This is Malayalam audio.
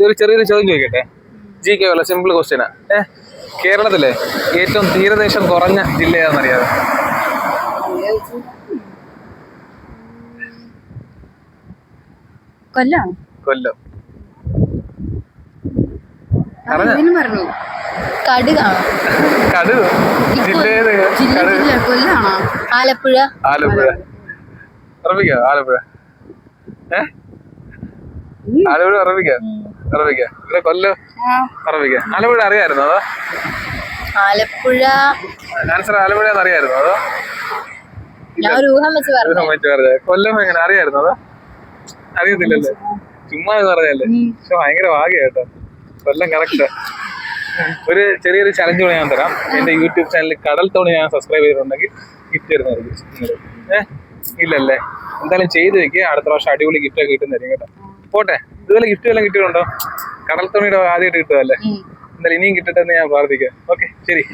ഇതൊരു ചെറിയൊരു ചോദ്യം ചോദിക്കട്ടെ? ജി കെ വല്ല സിമ്പിൾ ക്വസ്റ്റ്യനാ ഏഹ് കേരളത്തിലെ ഏറ്റവും തീരദേശം കുറഞ്ഞ ജില്ല ഏതാണെന്നറിയാതെ കൊല്ലം. കൊല്ലം. കടുകാണോ കടുക്. ജില്ല കൊല്ലാണോ? ആലപ്പുഴ. ആലപ്പുഴ. ഉറപ്പിക്കോ ആലപ്പുഴ. ഏ? ആലപ്പുഴ ഉറപ്പിക്കോ ഉറപ്പിക്കോ ഇവിടെ കൊല്ലം അറബിക്ക. ആലപ്പുഴ അറിയായിരുന്നോ അതോ? ആലപ്പുഴ. ആൻസർ ആലപ്പുഴ അറിയായിരുന്നോ അതോ? കൊല്ലം എങ്ങനെ? അറിയായിരുന്നോ അതോ? അറിയത്തില്ലല്ലേ? ചുമ്മാ പറഞ്ഞല്ലേ പക്ഷെ ഭയങ്കര ഭാഗ്യ കേട്ടോ. കൊല്ലം കറക്റ്റ്. ഒരു ചെറിയൊരു ചലഞ്ച് കൂടെ ഞാൻ തരാം. എന്റെ യൂട്യൂബ് ചാനൽ കടൽ തോണി ഞാൻ സബ്സ്ക്രൈബ് ചെയ്തിട്ടുണ്ടെങ്കിൽ ഗിഫ്റ്റ് തരുന്നതായിരിക്കും ഏഹ് ഇല്ലല്ലേ? എന്തായാലും ചെയ്ത് വെക്കുക അടുത്ത പ്രാവശ്യം അടിപൊളി ഗിഫ്റ്റ് ഒക്കെ കിട്ടുന്നതായിരിക്കും കേട്ടോ. പോട്ടെ. ഇതുപോലെ ഗിഫ്റ്റ് വല്ലതും കിട്ടിയിട്ടുണ്ടോ? കടൽ തോണിയുടെ ആദ്യമായിട്ട് കിട്ടുമല്ലേ എന്തായാലും ഇനിയും കിട്ടട്ടെ എന്ന് ഞാൻ പ്രാർത്ഥിക്കാം. ഓക്കെ ശരി.